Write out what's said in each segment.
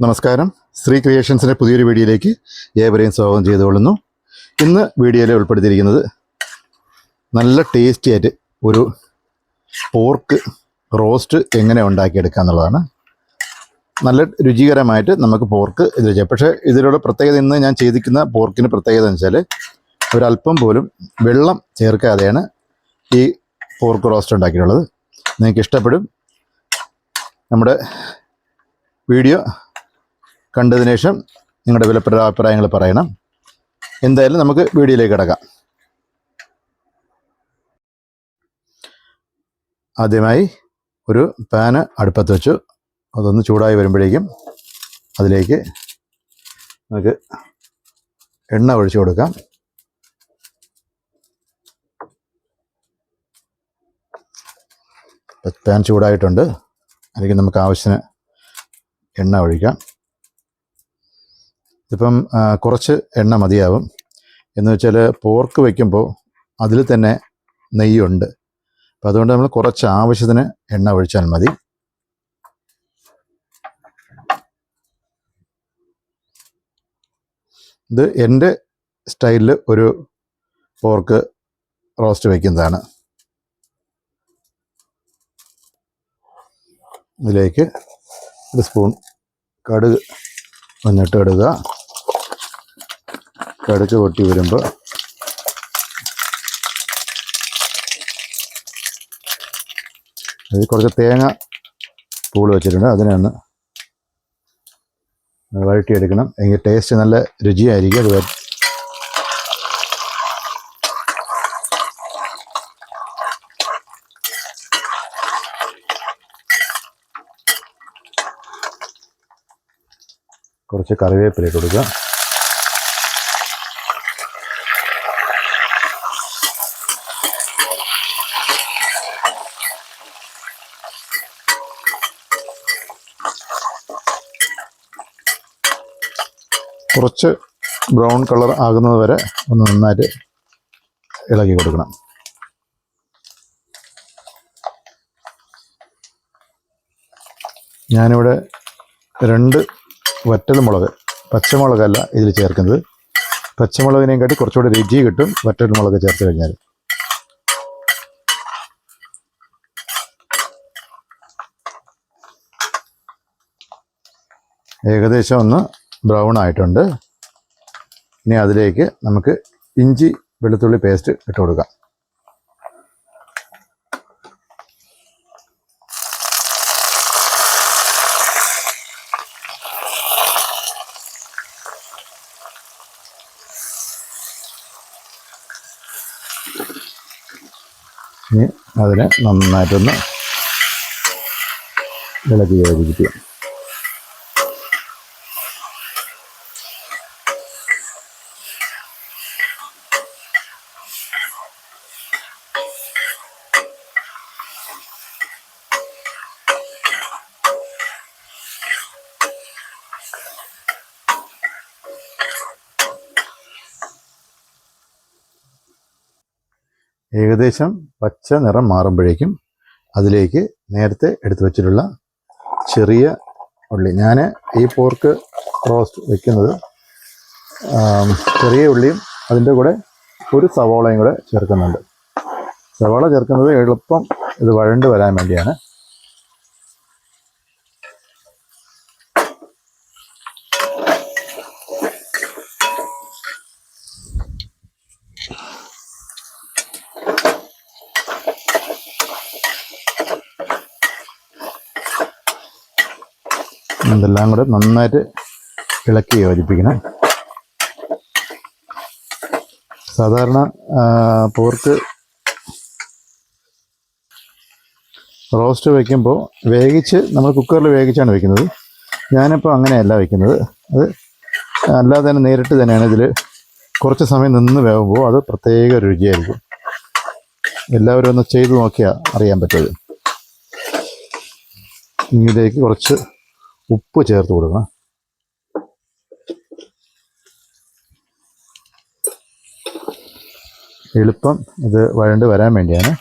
നമസ്കാരം. ശ്രീ ക്രിയേഷൻസിന്റെ പുതിയൊരു വീഡിയോയിലേക്ക് ഏവരെയും സ്വാഗതം ചെയ്തുകൊള്ളുന്നു. ഇന്ന് വീഡിയോയിൽ ഉൾപ്പെടുത്തിയിരിക്കുന്നത് നല്ല ടേസ്റ്റി ആയിട്ട് ഒരു പോർക്ക് റോസ്റ്റ് എങ്ങനെ ഉണ്ടാക്കിയെടുക്കുക എന്നുള്ളതാണ്. നല്ല രുചികരമായിട്ട് നമുക്ക് പോർക്ക് ഇത് ചെയ്യാം. പക്ഷേ ഇതിലൂടെ പ്രത്യേകത ഇന്ന് ഞാൻ ചെയ്തിരിക്കുന്ന പോർക്കിന് പ്രത്യേകത എന്ന് വെച്ചാൽ ഒരല്പം പോലും വെള്ളം ചേർക്കാതെയാണ് ഈ പോർക്ക് റോസ്റ്റ് ഉണ്ടാക്കിയിട്ടുള്ളത്. നിങ്ങൾക്ക് ഇഷ്ടപ്പെടും നമ്മുടെ വീഡിയോ കണ്ടതിന് ശേഷം നിങ്ങളുടെ വിലപ്പെട്ട അഭിപ്രായങ്ങൾ പറയണം. എന്തായാലും നമുക്ക് വീഡിയോയിലേക്ക് കിടക്കാം. ആദ്യമായി ഒരു പാന് അടുപ്പത്ത് വെച്ചു. അതൊന്ന് ചൂടായി വരുമ്പോഴേക്കും അതിലേക്ക് നമുക്ക് എണ്ണ ഒഴിച്ചു കൊടുക്കാം. പാൻ ചൂടായിട്ടുണ്ട്. അതിലേക്ക് നമുക്ക് ആവശ്യത്തിന് എണ്ണ ഒഴിക്കാം. ഇപ്പം ആ, കുറച്ച് എണ്ണ മതിയാവും. എന്ന് വെച്ചാൽ പോർക്ക് വയ്ക്കുമ്പോൾ അതിൽ തന്നെ നെയ്യുണ്ട്. അപ്പോൾ അതുകൊണ്ട് നമ്മൾ കുറച്ച് ആവശ്യത്തിന് എണ്ണ ഒഴിച്ചാൽ മതി. ഇത് എന്റെ സ്റ്റൈലിൽ ഒരു പോർക്ക് റോസ്റ്റ് വയ്ക്കുന്നതാണ് ഇതിലേക്ക് ഒരു സ്പൂൺ കടുക് വന്നിട്ട് ഇടുക. കടുക് പൊട്ടി വരുമ്പോൾ അതിൽ കുറച്ച് തേങ്ങ പൂൾ വെച്ചിട്ടുണ്ട്. അതിനൊന്ന് വഴറ്റിയെടുക്കണം. എങ്കിൽ ടേസ്റ്റ് നല്ല രുചിയായിരിക്കും. അത് കുറച്ച് കറിവേപ്പിലേക്ക് കൊടുക്കുക. കുറച്ച് ബ്രൗൺ കളർ ആകുന്നത് വരെ ഒന്ന് നന്നായിട്ട് ഇളകി കൊടുക്കണം. ഞാനിവിടെ രണ്ട് വറ്റൽ മുളക് പച്ചമുളകല്ല ഇതിൽ ചേർക്കുന്നത്. പച്ചമുളകിനെയും കാട്ടി കുറച്ചുകൂടെ രുചി കിട്ടും വറ്റൽ മുളക് ചേർത്ത് കഴിഞ്ഞാൽ. ഏകദേശം ഒന്ന് ബ്രൗൺ ആയിട്ടുണ്ട്. ഇനി അതിലേക്ക് നമുക്ക് ഇഞ്ചി വെളുത്തുള്ളി പേസ്റ്റ് ഇട്ട് കൊടുക്കാം. ഇനി അതിനെ നന്നായിട്ടൊന്ന് ഇളക്കി യോജിപ്പിക്കുക ഏകദേശം പച്ച നിറം മാറുമ്പോഴേക്കും അതിലേക്ക് നേരത്തെ എടുത്തു വച്ചിട്ടുള്ള ചെറിയ ഉള്ളി. ഞാൻ ഈ പോർക്ക് റോസ്റ്റ് വെക്കുന്നത് ചെറിയ ഉള്ളിയും അതിന്റെ കൂടെ ഒരു സവോളയും കൂടെ ചേർക്കുന്നുണ്ട്. സവോള ചേർക്കുന്നത് എളുപ്പം ഇത് വഴണ്ട് വരാൻ വേണ്ടിയാണ്. ഇതെല്ലാം കൂടെ നന്നായിട്ട് ഇളക്കി യോജിപ്പിക്കണം. സാധാരണ പോർക്ക് റോസ്റ്റ് വയ്ക്കുമ്പോൾ വേവിച്ച് നമ്മൾ കുക്കറിൽ വേവിച്ചാണ് വയ്ക്കുന്നത് ഞാനിപ്പോൾ അങ്ങനെയല്ല വയ്ക്കുന്നത് അത് അല്ലാതെ തന്നെ നേരിട്ട് തന്നെയാണ് ഇതിൽ കുറച്ച് സമയം നിന്ന് വേവുമ്പോൾ അത് പ്രത്യേക രുചിയായിരിക്കും. എല്ലാവരും ഒന്ന് ചെയ്ത് നോക്കിയാൽ അറിയാൻ പറ്റുന്നത്. ഇതിലേക്ക് കുറച്ച് ഉപ്പ് ചേർത്ത് കൊടുക്കണം. എളുപ്പം ഇത് വഴണ്ട് വരാൻ വേണ്ടിയാണ്.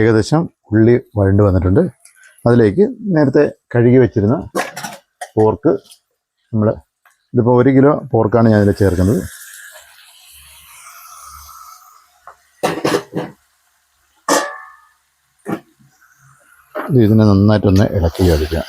ഏകദേശം ഉള്ളി വഴണ്ട് വന്നിട്ടുണ്ട്. അതിലേക്ക് നേരത്തെ കഴുകി വെച്ചിരുന്ന പോർക്ക് നമ്മൾ ഇതിപ്പോൾ ഒരു കിലോ പോർക്കാണ് ഞാൻ ചേർക്കുന്നത്. ഇതിനെ നന്നായിട്ടൊന്ന് ഇളക്കി യോജിക്കുക.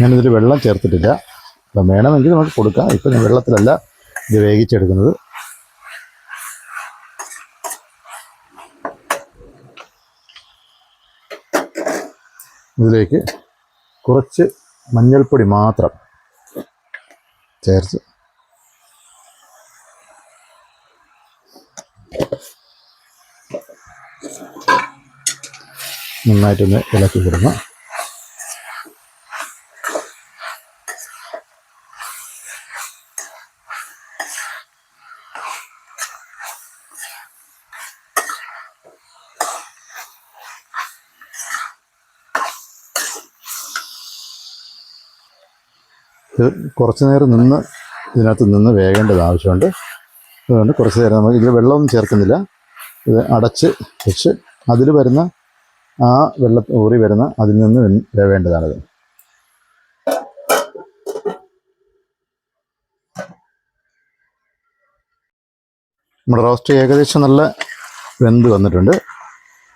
ഞാനിതിൽ വെള്ളം ചേർത്തിട്ടില്ല. അപ്പം വേണമെങ്കിൽ നമുക്ക് കൊടുക്കാം. ഇപ്പം ഞാൻ വെള്ളത്തിലല്ല ഇത് വേവിച്ചെടുക്കുന്നത്. ഇതിലേക്ക് കുറച്ച് മഞ്ഞൾപ്പൊടി മാത്രം ചേർത്ത് നന്നായിട്ടൊന്ന് ഇളക്കി കൊടുക്കണം ഇത് കുറച്ച് നേരം നിന്ന് ഇതിനകത്ത് നിന്ന് വേകേണ്ടത് ആവശ്യമുണ്ട്. അതുകൊണ്ട് കുറച്ച് നേരം നമുക്ക് ഇതിൽ വെള്ളമൊന്നും ചേർക്കുന്നില്ല. ഇത് അടച്ച് വെച്ച് അതിൽ വരുന്ന ആ വെള്ളം ഊറി വരുന്ന അതിൽ നിന്ന് വേവേണ്ടതാണിത്. നമ്മുടെ റോസ്റ്റ് ഏകദേശം നല്ല വെന്ത് വന്നിട്ടുണ്ട്.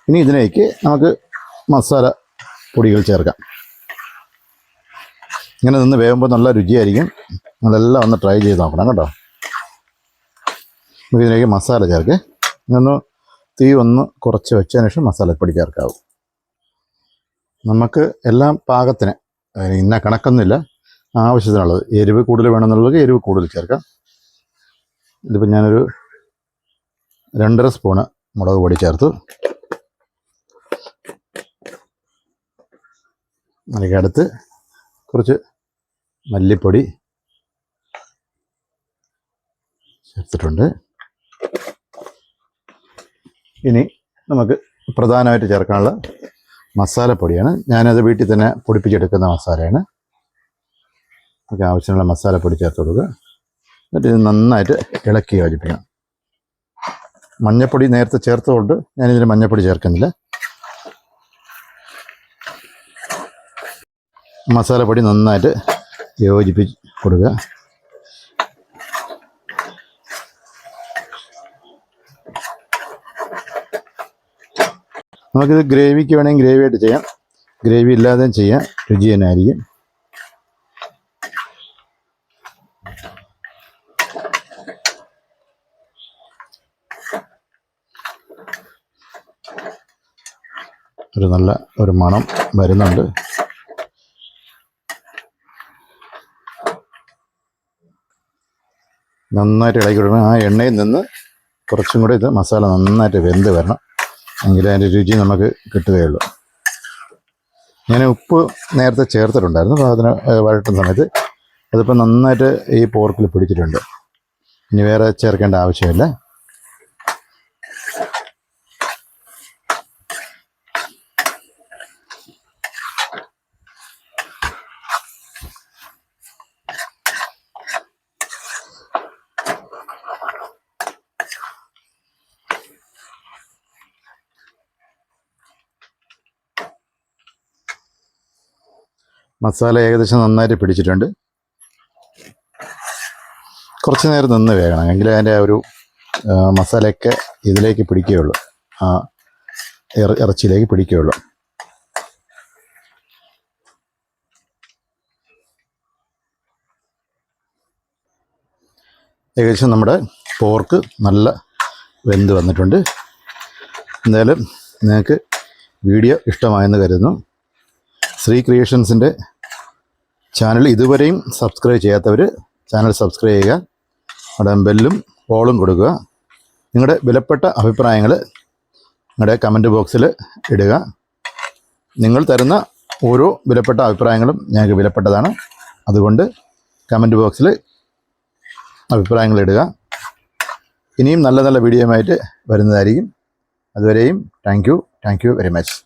ഇനി ഇതിലേക്ക് നമുക്ക് മസാല പൊടികൾ ചേർക്കാം. ഇങ്ങനെ നിന്ന് വേകുമ്പോൾ നല്ല രുചിയായിരിക്കും. നിങ്ങളെല്ലാം ഒന്ന് ട്രൈ ചെയ്ത് നോക്കണം കേട്ടോ. ഇതിലേക്ക് മസാല ചേർക്കേ. ഇങ്ങനൊന്ന് തീ ഒന്ന് കുറച്ച് വെച്ചതിന് ശേഷം മസാല മസാലപ്പൊടി ചേർക്കാവും. നമുക്ക് എല്ലാം പാകത്തിന് ഇന്ന കണക്കൊന്നുമില്ല. ആവശ്യത്തിനുള്ളത്. എരിവ് കൂടുതൽ വേണമെന്നുള്ളത് എരിവ് കൂടുതൽ ചേർക്കാം. ഇതിപ്പോൾ ഞാനൊരു രണ്ടര സ്പൂണ് മുളക് പൊടി ചേർത്തു. അതിലേക്ക് അടുത്ത് കുറച്ച് മല്ലിപ്പൊടി ചേർത്തിട്ടുണ്ട്. ഇനി നമുക്ക് പ്രധാനമായിട്ട് ചേർക്കാനുള്ള മസാലപ്പൊടിയാണ്. ഞാനത് വീട്ടിൽ തന്നെ പൊടിപ്പിച്ചെടുക്കുന്ന മസാലയാണ്. നമുക്ക് ആവശ്യമുള്ള മസാലപ്പൊടി ചേർത്ത് കൊടുക്കുക. എന്നിട്ട് ഇത് നന്നായിട്ട് ഇളക്കി യോജിപ്പിക്കണം. മഞ്ഞപ്പൊടി നേരത്തെ ചേർത്തതുകൊണ്ട് ഞാനിതിൽ മഞ്ഞപ്പൊടി ചേർക്കുന്നില്ല. മസാലപ്പൊടി നന്നായിട്ട് യോജിപ്പിച്ച് കൊടുക്കുക. നമുക്കിത് ഗ്രേവിക്ക് വേണമെങ്കിൽ ഗ്രേവി ആയിട്ട് ചെയ്യാം. ഗ്രേവി ഇല്ലാതെയും ചെയ്യാം. രുചി തന്നെ ആയിരിക്കും. ഒരു നല്ല ഒരു മണം വരുന്നുണ്ട്. നന്നായിട്ട് ഇളക്കി കൊടുക്കണം. ആ എണ്ണയിൽ നിന്ന് കുറച്ചും കൂടി ഇത് മസാല നന്നായിട്ട് വെന്ത് വരണം. എങ്കിലേ അതിന്റെ രുചി നമുക്ക് കിട്ടുകയുള്ളൂ. ഞാൻ ഉപ്പ് നേരത്തെ ചേർത്തിട്ടുണ്ടായിരുന്നു. അപ്പോൾ അതിന് വരട്ടുന്ന സമയത്ത് അതിപ്പോൾ നന്നായിട്ട് ഈ പോർക്കിൽ പിടിച്ചിട്ടുണ്ട്. ഇനി വേറെ ചേർക്കേണ്ട ആവശ്യമില്ല. മസാല ഏകദേശം നന്നായിട്ട് പിടിച്ചിട്ടുണ്ട്. കുറച്ച് നേരം നിന്ന് വേകണം എങ്കിലേ അതിന്റെ ഒരു മസാലയൊക്കെ ഇതിലേക്ക് പിടിക്കുകയുള്ളൂ. ആ ഇറ- ഇറച്ചിയിലേക്ക് പിടിക്കുകയുള്ളൂ. ഏകദേശം നമ്മുടെ പോർക്ക് നല്ല വെന്ത് വന്നിട്ടുണ്ട്. എന്തായാലും നിങ്ങൾക്ക് വീഡിയോ ഇഷ്ടമായെന്ന് കരുതുന്നു. ശ്രീ ക്രിയേഷൻസിന്റെ ചാനൽ ഇതുവരെയും സബ്സ്ക്രൈബ് ചെയ്യാത്തവർ ചാനൽ സബ്സ്ക്രൈബ് ചെയ്യുക അവിടെ ബെല്ലും ഓളും കൊടുക്കുക. നിങ്ങളുടെ വിലപ്പെട്ട അഭിപ്രായങ്ങൾ നിങ്ങളുടെ കമന്റ് ബോക്സിൽ ഇടുക. നിങ്ങൾ തരുന്ന ഓരോ വിലപ്പെട്ട അഭിപ്രായങ്ങളും ഞങ്ങൾക്ക് വിലപ്പെട്ടതാണ്. അതുകൊണ്ട് കമന്റ് ബോക്സിൽ അഭിപ്രായങ്ങൾ ഇടുക. ഇനിയും നല്ല നല്ല വീഡിയോയുമായിട്ട് വരുന്നതായിരിക്കും. അതുവരെയും thank you thank you very much